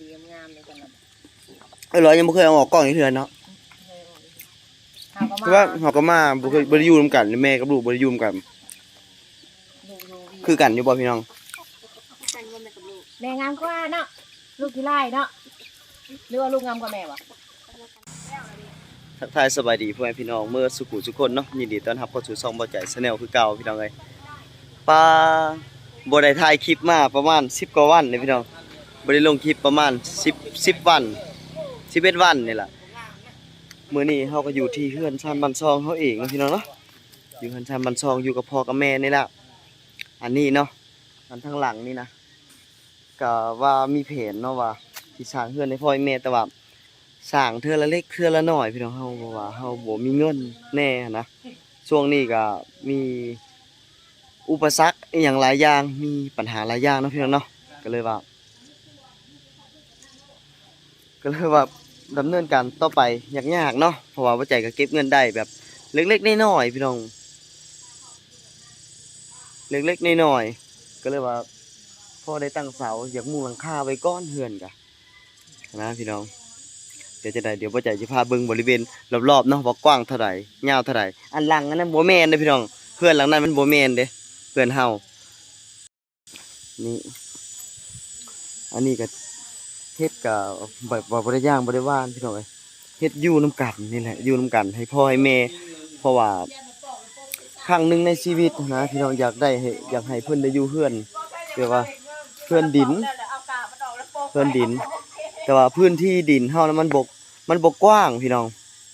ดีงามเลยกันนะไอ้ร้อยยังบ่เคยเอาออกกล้องอีกเทื่อเนาะเขาก็คือว่ามาเฮาก็มาบ่เคยบ่ได้อยู่นํกันแม่กับลูกบ่ได้อยู่นํกัน ดูดูคือกันอยู่บ่พี่น้องแม่งามกว่าเนาะลูกที่ไล่เนาะหรือว่าลูกงามกว่าแม่วะทักทายสบายดีพ่อแม่พี่น้องเมื่อสุขุทุกคนเนาะยินดีต้อนรับเข้าสู่ช่องบ่ใจชาแนลคือเก่าพี่น้องเอ้ยปลาบ่ได้ถ่ายคลิปมาประมาณ 10กว่าวันเลยพี่น้อง บ่ได้ลงคลิปประมาณ10 10วัน11วันนี่แหล่ะมื้อนี้เฮาก็อยู่ที่เฮือนชานบ้านซองเฮาเองพี่น้องเนาะอยู่เฮือนชานบ้านซองอยู่กับพ่อกับแม่นี่แหละอันนี้เนาะอันทางหลังนี่นะก็ว่ามีแผนเนาะว่าสิสร้างเฮือนให้พ่อให้แม่แต่ว่าสร้างเทือละเล็กเทือละหน้อยพี่น้องเฮาเพราะว่าเฮาบ่มีเงินแน่นะช่วงนี้ก็มีอุปสรรคอย่างหลายอย่างมีปัญหาหลายอย่างเนาะพี่น้องเนาะก็เลยว่า ก็เลยว่าดำเนินการต่อไปยากๆเนาะเพราะว่าบ่ใจก็เก็บเงินได้แบบเล็กๆน้อยๆพี่น้องเล็กๆน้อยๆก็เลยว่าพ่อได้ตั้งเสาอยากมุงหลังคาไว้ก้อนเฮือนกะนะพี่น้องเดี๋ยวจะได้เดี๋ยวพ่อใจจะพาเบิ่งบริเวณรอบๆเนาะว่ากว้างเท่าไหร่ยาวเท่าไหร่อันหลังอันนั้นโบแมนเด้อพี่น้องเพื่อนหลังนั้นมันโบแมนเด้เพื่อนเฮานี่อันนี้ก็ เฮ็ดก็แบบว่าบ่ได้ย่างบ่ได้ว่านพี่น้องเอ้ยเฮ็ดอยู่นํกันนี่แหละอยู่นํกันให้พ่อให้แม่เพราะว่าครั้งหนึงในชีวิตนะพี่น้องอยากได้ให้อยากให้เพิ่นได้อยู่เฮือนเรียกว่าเฮือนดินเฮือนดิน แต่ว่าพื้นที่ดินเฮานั้นมันบกมันบกกว้างพี่น้อง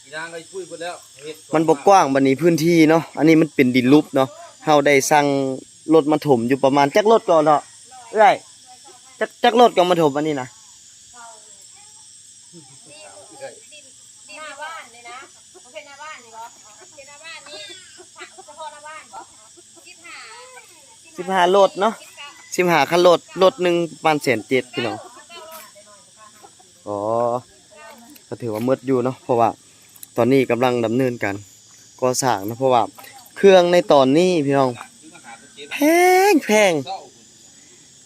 อีนางก็พูดไปแล้วเฮ็ดมันบกกว้างบัดนี้พื้นที่เนาะอันนี้มันเป็นดินลุบเนาะเฮาได้สั่งรถมาถมอยู่ประมาณจักรถก่อนเนาะเอ้ยจักจักรถก่อนมาถมอันนี้นะ หน้าบ้านเลยนะประเภทหน้าบ้านนี่บ่ประเภทหน้าบ้านนี่เฉพาะหน้าบ้านบ่คิดห สิบห้า15รถเนาะ15คันรถรถหลดหนึ่งประมาณแสนเจ็ดพี่น้องอ๋อก็ถือว่ามืดอยู่เนาะเพราะว่าตอนนี้กำลังดำเนินการก่อสร้างนะเพราะว่าเครื่องในตอนนี้พี่น้องแพงแพง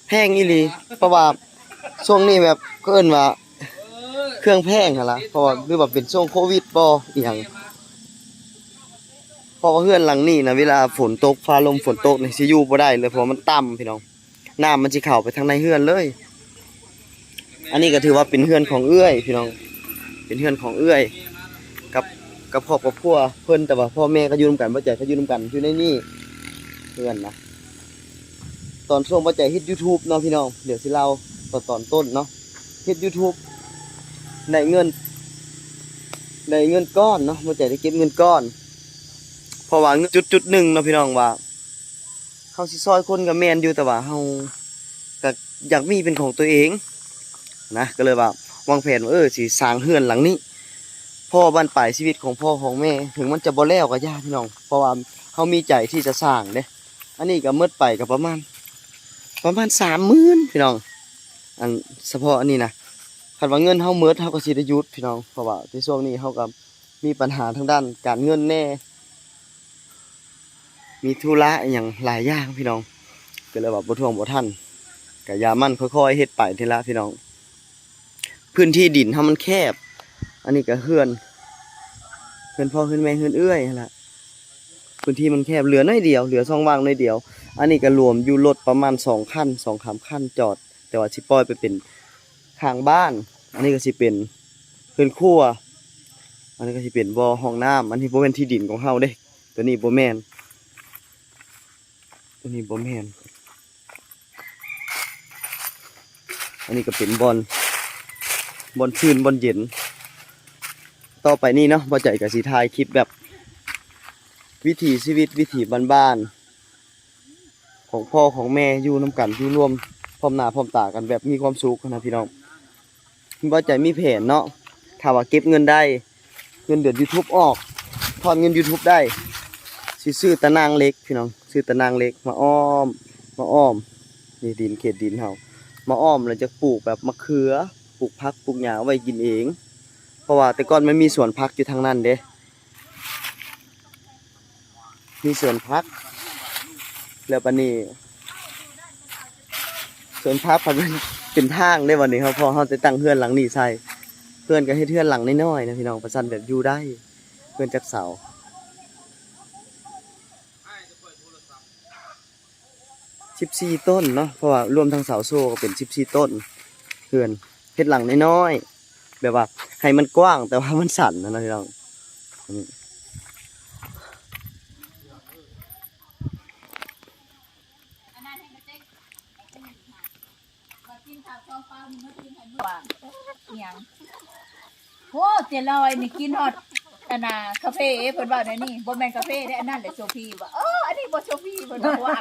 แพงอีหลีเพราะว่าช่วงนี้แบบก็เอิ้นว่าเครื่องแพงหั่นล่ะเพราะว่าหรือว่าเป็นช่วงโควิดบ่อีหยัง ราะว่าเฮือนหลังนี้นะเวลาฝนตกฟ้าลมฝนตกนี่สิอยู่บ่ได้เลยเพราะมันต่ำพี่น้องน้ำมันสิเข้าไปทางในเฮือนเลย อันนี้ก็ถือว่าเป็นเฮือนของเอื้อยพี่น้องเป็นเฮือนของเอื้อย กับกับครอกับครัวเพิ่อนแต่ว่าพ่อแม่ก็ยู่นกันบ่ใจก็ยู่นกันอยู่ในนี่เฮือนนะตอนช่วงบ่ใจฮ็ด YouTube เนาะพี่น้องเดี๋ยวสิเล่าตอนตอนต้นเนาะฮ็ด YouTube ได้เงินได้เงินก้อนเนาะบ่ใจได้เก็บเงินก้อน ราะว่าเงินจุดจุดหนึ่งเนาะพี่น้องว่าเฮาสิซอยคนก็แมนอยู่แต่ว่าเฮาก็อยากมีเป็นของตัวเองนะก็เลยว่าวางแผนว่าเออสิสร้างเฮือนหลังนี้ พ่อบ้านปลายชีวิตของพ่อของแม่ ถึงมันจะบ่แล้วก็ยากพี่น้อง เพราะว่าเฮามีใจที่จะสร้างเด้อันนี้ก็หมืดไปก็ประมาณ ประมาณสามหมื่นพี่น้องอันเฉพาะอันนี้นะคันว่าเงินเฮาหมืดเฮาก็สิได้ยุดพี่น้องเพราะว่าในช่วงนี้เฮาก็มีปัญหาทางด้านการเงินแน่ มีธุระอย่างหลายอย่างพี่น้องก็เลยว่าบ่ทวงบ่ทันก็อย่ามันค่อยๆเฮ็ดไปทีละพี่น้อง พื้นที่ดินเฮามันแคบ อันนี้ก็เฮือนเฮือนพ่อเฮือนแม่เฮือนเอื้อยนั่นล่ะพื้นที่มันแคบเหลือน้อยเดียวเหลือช่องว่างน้อยเดียว อันนี้ก็รวมอยู่รถประมาณสองคันสองสามคันจอด แต่ว่าสิปล่อยไปเป็นข้างบ้าน อันนี้ก็สิเป็นเฮือนครัวอันนี้ก็สิเป็นบ่อห้องน้ำอันนี้บ่แม่นที่ดินของเฮาเด้ตัวนี้บ่แม่น ตัวนี้บ่แมนอันนี้ก็เป็นบอลบอลชื่นบอลเย็น ต่อไปนี่เนาะบ่ใจกับสีทายคลิปแบบ วิถีชีวิตวิถีบ้านๆของพ่อของแม่อยู่น้ำกันอยู่ร่วมพร้อมหน้าพร้อมตากันแบบมีความสุขนะพี่น้องบ่ใจมีแผนเนาะถ้าว่าเก็บเงินได้ เงินเดือน YouTube ออกทอนเงิน YouTube ได้ซื้อตะนางเล็กพี่น้อง ซื้อตะนางเล็กมาอ้อม มาอ้อม นี่ดินเขตดินเฮามาอ้อมแล้วจะปลูกแบบมะเขือ ปลูกผักปลูกหญ้าไว้กินเอง เพราะว่าแต่ก่อนมันมีสวนผักอยู่ทางนั้นเด้ มีสวนพัก แล้วปนนี้สวนพักพันมันเป็นทางได้วันนี้ครับพอเฮาจะตั้งเฮือนหลังนี้ใส่เพื่อนก็เฮ็ดเฮือนหลังน้อยๆนะพี่น้องประชันแบบอยู่ได้ เพื่อนจักเสา 14ต้นเนาะเพราะว่ารวมทั้งเสาโซ่ก็เป็น14ต้นเพื่อนเฮ็ดหลังน้อยๆแบบว่าให้มันกว้างแต่ว่ามันสั่นนะนั่นเองอืมโอ้เจลอยนี่กินฮอตอันน่ะคาเฟ่เพิ่นว่าได้นี่บ่แม่นคาเฟ่ได้อันนั้นแหละโซฟีว่าเอออันนี้บ่โซฟีเพิ่นว่าว่า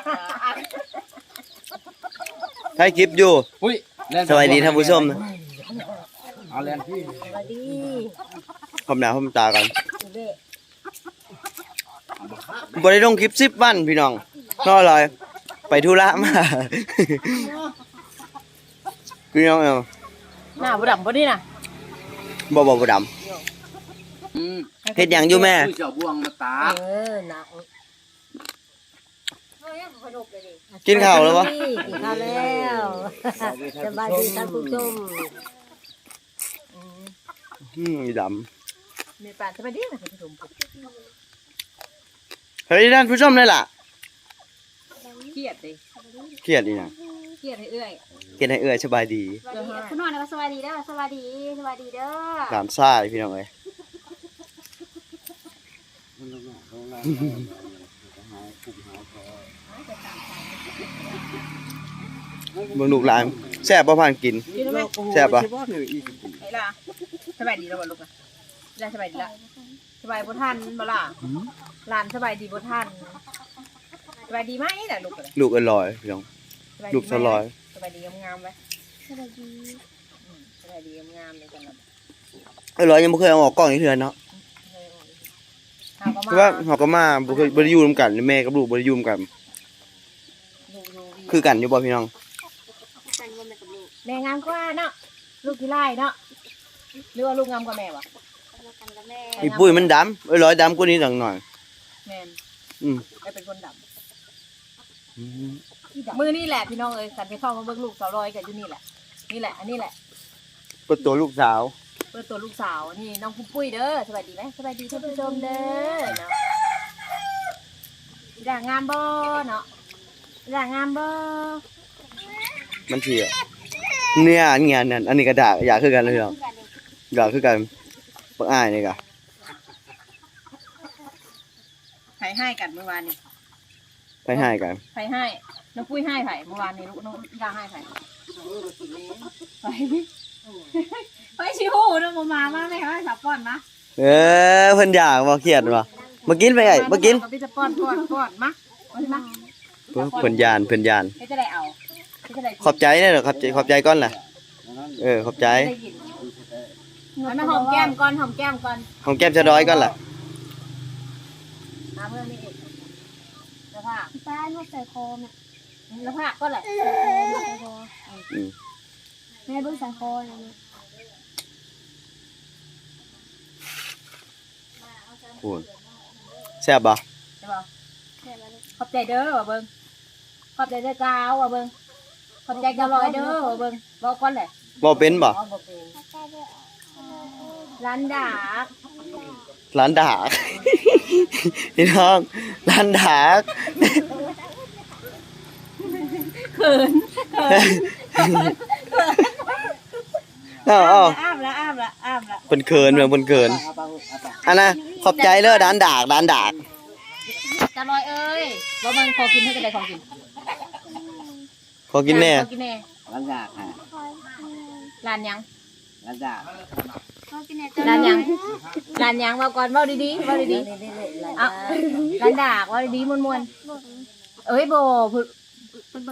ถ่ายคลิปอยู่อุ้ยแล่นสวัสดีท่านผู้ชมนะเอาแล่นพี่พร้อมหน้าพร้อมตากันบ่ได้ลงคลิป10วันพี่น้องเพราะอะไรไปธุระมาพี่น้องเอาหน้าบ่ดำบ่นี่น่ะบ่บ่บ่ดำอืมเฮ็ดหยังอยู่แม่อุ้ยเจ้าบวงมาตาเออน่ะกินข้าวแล้ววะกินข้าวแล้วสบายดีท่านผู้ชมอืมดมีปานสบายดีนะท่านผู้ชมำเฮ้ยท่านผู้ชมเลยล่ะเครียดดิเครียดอีหยังเครียดให้เอื้อยเกินให้เอื้อยสบายดีสวัสดีคุณนอนก็สวัสดีเด้อสวัสดีสวัสดีเด้อหลานซ่ายพี่น้องเอ้ยเบิ่งลูกหลานแซ่บบ่ผ่านกิน กินไหมแซ่บปะ ไอ้ล่ะสบายดีแล้วบ่ลูกอะได้สบายดีละสบายบ่ทันบ่ล่ะหลานสบายดีบ่ทันสบายดีไหมน่ะลูกอะลูกอร่อยพี่น้องสบายดีลูกสลอย สบายดีงามๆไว้สวัสดีอืมสบายดีงามๆเลยกันล่ะอร่อยยังบ่เคยเอาออกกล้องอีกเทื่อเนาะถามคือว่าว่าเฮาก็มาบ่เคยบ่ได้อยู่นํกันแม่กับลูกบ่ได้อยู่นํกันลูกอยู่ดี คือกันอยู่บ่พี่น้องกันวันกับลูกแม่งามกว่าเนาะลูกที่ไล่เนาะหรือว่าลูกงามกว่าแม่วะกันกับแม่อีปุ้ยมันดำเอ้ยร้อยดำกว่านี้หน่อยหน่อยแม่นอืมไม่เป็นคนดอืมำมือนี่แหละพี่น้องเอ้ยสันไปเข้ามาเบิ่งลูกสาวลอยกันอยู่นี่แหละนี่แหละอันนี้แหละเปิดตัวลูกสาวเปิดตัวลูกสาวนี่น้องปุ้มปุ้ยเด้อสวัสดีไหมสวัสดีท่านผู้ชมเด้อเนาะด่างงามบ่เนาะ ด่างงามบ่มันเที่ยเนี่ยอันเงี้ยนั่นอันนี้ก็ด่าอยากคือกันเลยพี่น้องอยากคือกันปักอ้ายนี่ก็ไผ่ให้กันเมื่อวานนี้ไปให้กันไผ่ให้น้องปุ้ยให้ไผ่เมื่อวานนี้ลูกน้องด่างให้ไผ่ไปไปชิวน้องมามามาไม่ให้สับป้อนมาเออเพิ่นอยากบ่เครียดบ่มากินไปไอ้มากินพี่จะป้อนป้อนป้อนมาป้อนมา เพิ่นเพิ่นยานเพิ่นยานให้จะได้เอาให้จะได้ขอบใจเด้อขอบใจขอบใจก่อนล่ะ เออขอบใจได้กินเอามาหอมแก้มก่อนหอมแก้มก่อนของแก้มชะดอยก่อนล่ะมาเพื่อนนี่อีกแล้วผ้าป้าลูกใส่คอแม่แล้วผ้าก็แหละใส่คออืมแม่เบิ่งใส่คอนะแม่พูดแซ่บบ่ใช่ป่ะแค่แล้วลูกขอบใจเด้อว่าเบิ้ง ขอบใจเด้อกาวว่าเบิ้งขอบใจกาวลอยเด้อว่าเบิ้งบอกก่อนแหละบ่เป็นบ่อ๋อบอกเองใกล้เด้อร้านดาบร้านดากพี่น้องร้านดากเขินเอาเอาอ้ามละอ้ามละอ้ามละเพิ่นเขินเพิ่นเพิ่นเขินอันน่ะขอบใจเด้อร้านดากร้านดาก กาวลอยเอ้ยว่าเบิ้งขอกินให้จะได้ของกินขอกินแน่ขอกินแน่ร้านยากฮะร้านยังร้านยากก็กินไหนร้านยังร้านยังว่าก่อนเว่าดีๆเว่าดีๆอะร้านดากเว่าดีๆมวนๆเอ้ยโบพูด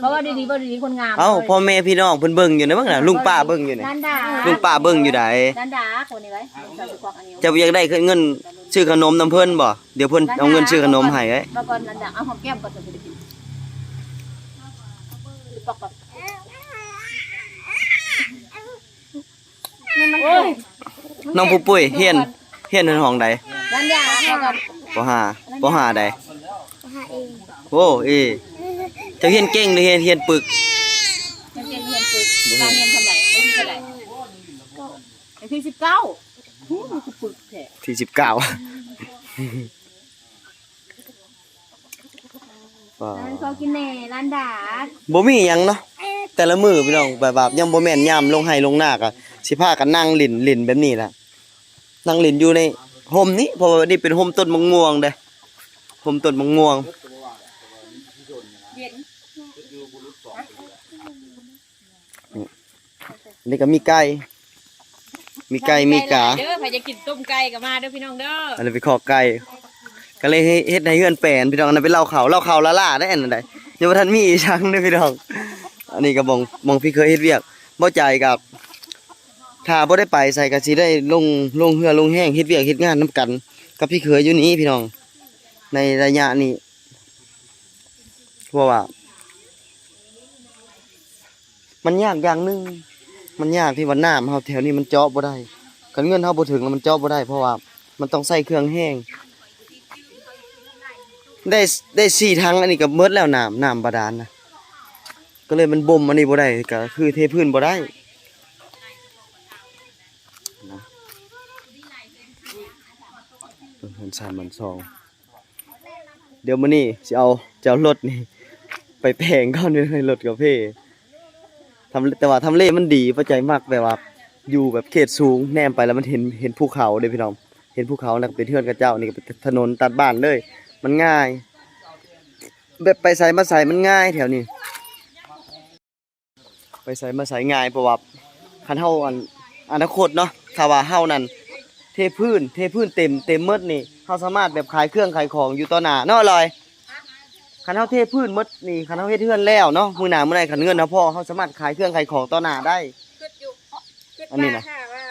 เพราะว่าดีๆเว่าดีๆคนงามเอ้าพ่อแม่พี่น้องเพิ่นเบิ่งอยู่นะบ้างน่ะลุงป้าเบิ่งอยู่นี่ร้านดากลุงป้าเบิ่งอยู่ใดร้านดากคนนี้ไว้เราจะควักอันนี้เจะอยากได้เงิน ซื้อขนมนํเพิ่นบ่เดี๋ยวเพิ่นเอาเงินซื้อขนมให้เอ้ยมาก่อนร้านดากเอาหอมแก้มก่อนจะไปกินปอกก่อนโอ้ยน้องผู้ปุ้ยเฮียนเฮียนในห้องใดร้านดากเอาก่อนปห้าปห้าใดหาเองโอ้เอเจ้าเฮียนเก่งหรือเฮียนเฮียนปึกเรียนเรียนฝึกการเรียนธรรอ้ที่สิบเก้าหูมันคือ ปึกแท้ที่สิบเก้าร้านเขากินแหน่ร้านดาดบ่มีหยังเนาะแต่ละมือพี่น้องแบบว่ายังบ่แม่นยามลงไห้ลงหน้าก็สิพากันนั่งลิ้นลิ้นแบบนี้ล่ะนั่งลิ้นอยู่ในห่มนี้เพราะว่านี่เป็นห่มต้นมะม่วงเด้ห่มต้นมะม่วงเย็นนี่ก็มีไก่ มีไก่มีกา เด้อใครจะกินต้มไก่ก็มาเด้อพี่น้องเด้ออันนี้ไปขอไก่ก็เลยให้เฮ็ดให้เฮือนแปลนพี่น้องอันนั้นเป็นเหล้าขาวเหล้าขาวละล่าได้อันนั้นได้ยังบ่ทันมีอีชังเด้อพี่น้อง อันนี้ก็มองมองพี่เคยเฮ็ดเวียกบ่ใจายกับถ้าบ่ได้ไปใส่ก็สิได้ลงลงเรือลงแห้งเฮ็ดเวียกเฮ็ดงานนํกัน กับพี่เคยอยู่นี่พี่น้อง ในระยะนี้เพราะว่า มันยากอย่างหนึง มันยากที่ว่าน้ำเฮาแถวนี้มันเจาะบ่ได้คันเงินเฮาบ่ถึงแล้วมันเจาะบ่ได้ เพราะว่ามันต้องใส่เครื่องแห้ง ได้ได้สี่ถังอันนี้ก็หมดแล้วน้ำน้ำบาดาลนะก็เลยมันบ่มอันนี้บ่ได้ก็คือเทพื้นบ่ได้นะเพิ่นสามมันสองเดี๋ยวมื้อนี้สิเอาจะเอารถนี่ ไปแพงก่อนเด้อในรถกาแฟ ทำแต่ว่าทำเลมันดีประใจมากแบบว่าอยู่แบบเขตสูงแนมไปแล้วมันเห็นเห็นภูเขาเด้อพี่น้อง เห็นภูเขาแล้วก็เป็นเทือนกับเจ้านี่ก็เป็นถนนตัดบ้านเลย มันง่าย แบบไปใส่มาใส่มันง่ายแถวนี้ ไปใส่มาใส่ง่ายเพราะว่าคันเฮาอันอนาคตเนาะถ้าว่าเฮานั่นเทพื้น เทพื้นเต็มเต็มหมดนี่เฮาสามารถแบบขายเครื่องขายของอยู่ต่อหน้าเนาะอร่อย คันเฮาเทพื้นหมดนี่คันเฮาเฮ็ดเฮือนแล้วเนาะมื้อหน้ามื้อใดคันเงินเฮาพอเฮาสามารถขายเครื่องขายของต่อหน้าได้ คิดอยู่คิดอันนี้ว่านะ ค่ะว่า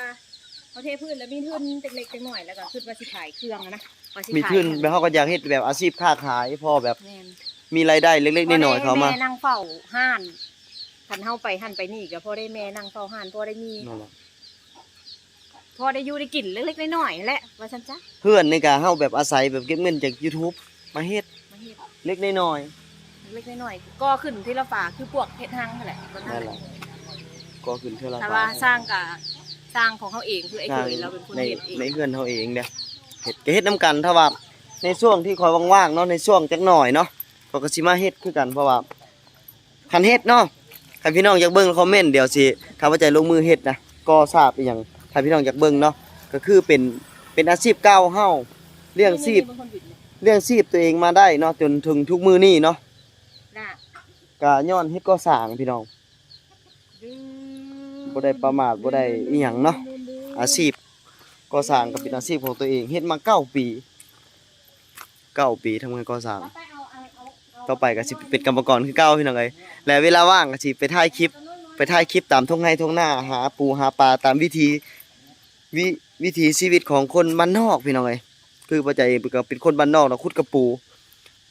เขาเทพื้นแล้วมีทุนเล็กๆน้อยๆแล้วก็คิดว่าสิขายเครื่องอะนะว่าสิมีขายทุนแบบเฮาก็อยากเฮ็ดแบบอาชีพค้าขายพอแบบแม่นมีรายได้เล็กๆน้อยๆเข้ามาพ่อได้แนั่งเฝ้าห้านคันเฮาไปหันไปนี่ก็พอได้แม่นั่งเฝ้าห้านพอได้มีนั่นแหละพอได้อยู่ได้กินเล็กๆน้อยๆนั่นแหละว่าซั่นจ้ะเพื่อนในการเฮาแบบอาศัยแบบเก็บเงินจาก YouTube มาเฮ็ดมา เฮ็ดเล็กน้อยเล็กๆน้อยๆก็ขึ้นที่ละฝาคือพวกเฮ็ดหังนั่นแหละก็ๆนั่นั่นนแหแหละละก็ขึ้นเท่าไหร่แต่ว่าสร้างกับสร้างของเขาเองคือไอ้สร้าเคงยเราเป็นคนในเฮ็ดเองในเฮือนเฮาเองเด้เฮ็ดก็เฮ็ดนํกันถ้าว่าในช่วงที่คอยว่างๆเนาะในช่วงจักหน่อยเนาะก็ก็สิมาเฮ็ดคือกันเพราะว่าคันเฮ็ดเนาะถ้าพี่น้องอยากเบิ่งคอมเมนต์เดี๋ยวสิถ้าว่าใจลงมือเฮ็ดนะก็ทราบอีหยังถ้าพี่น้องอยากเบิ่งเนาะก็คือเป็นเป็นอาชีพเก่าเฮาเลี้ยงชีพ เป็นคนบิด เนี่ยเลี้ยงชีพตัวเองมาได้เนาะจนถึงทุกมื้อนี้เนาะน่ะก็ย้อนเฮ็ดก่อสร้างพี่น้องบ่ได้ประมาทบ่ได้อีหยังเนาะอาชีพก่อสร้างก็เป็นอาชีพของตัวเองเฮ็ดมาเก้าปีเก้าปีทำงานก่อสร้างต่อไปก็สิเป็นกรรมกรคือเก่าพี่น้องเอ้ยและเวลาว่างก็สิไปถ่ายคลิป ไปถ่ายคลิปตามทุ่งไร่ทุ่งนาหาปูหาปลาตามวิธีวิวิถีชีวิตของคนบ้านนอกพี่น้องเอ้ย คือปัจจัยก็เป็นคนบ้านนอกเนาะขุดกระปู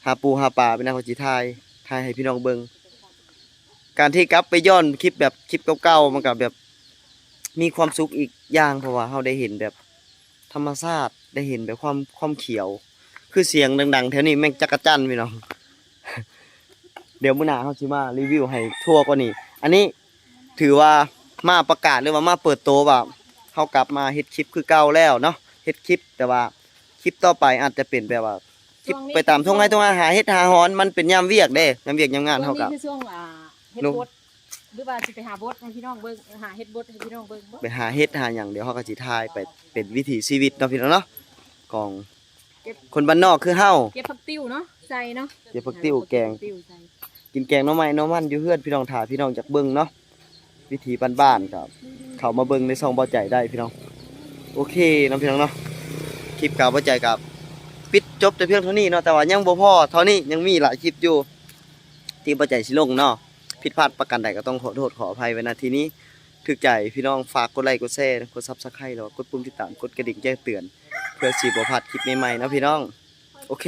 หาปูหาปลาเป็นนักจิถ่ายถ่ายให้พี่น้องเบิ่งการที่กลับไปย้อนคลิปแบบคลิปเก่าๆมันก็แบบ มีความสุขอีกอย่างเพราะว่าเราได้เห็นแบบ ธรรมชาติได้เห็นแบบความความเขียว คือเสียงดังๆแถวนี้แม่งจักรจันพี่น้องเดี๋ยวมื้อหน้าเฮาสิมารีวิวให้ทั่วกว่านี้ อันนี้ถือว่ามาประกาศหรือว่ามาเปิดโตวว่าเฮากลับมาเฮ็ดคลิปคือเก่าแล้วเนาะเฮ็ดคลิปแต่ว่า คลิปต่อไปอาจจะเป็นแบบว่าคลิปไปตามทุ่งไร่ทุ่งนาหาเฮ็ดหาหอนมันเป็นยามเวียกเด้ยามเวียกยามงานเฮาช่วกับงนี้คือช่วงอ่าเฮ็ดลงบดหรือว่าสิไปหาบดให้พี่น้องเบิ่งหาเฮ็ดบดให้พี่น้องเบิ่งบ่ไปหาเฮ็ดหาหยังเดี๋ยวเฮาก็สิถ่ายไปเป็นวิถีชีวิตเนาะพี่น้องเนาะของคนบ้านนอกคือเฮาเก็บผักติ้วเนาะใส่เนาะเก็บผักติ้วแกงผัติ้วใส่กินแกงหน่อไม้หน่อมันอยู่เฮือนพี่น้องถ่าพี่น้องจากเบิ่งเนาะวิถีบ้านๆครับ เข้ามาเบิ่งในช่องเบาใจได้พี่น้อง โอเคเนาะพี่น้องเนาะค ลิปเก่าเบาใจกับปิดจบแต่เพียงเท่านี้เนาะแต่ว่ายังบ่พอเท่านี้ยังมีหลายคลิปอยู่ที่เบาใจสิลงเนาะผิดพลาดประกันใดก็ต้องขอโทษขออภัยไว้นาทีนี้ถึกใจพี่น้องฝากกดไลค์กดแชร์กดซับสไครต์แล้วกดปุ่มติดตามกดกระดิ่งแจ้งเตือน เพื่อสีบ่พลาดคลิปใหม่ๆนะพี่น้อง โอเค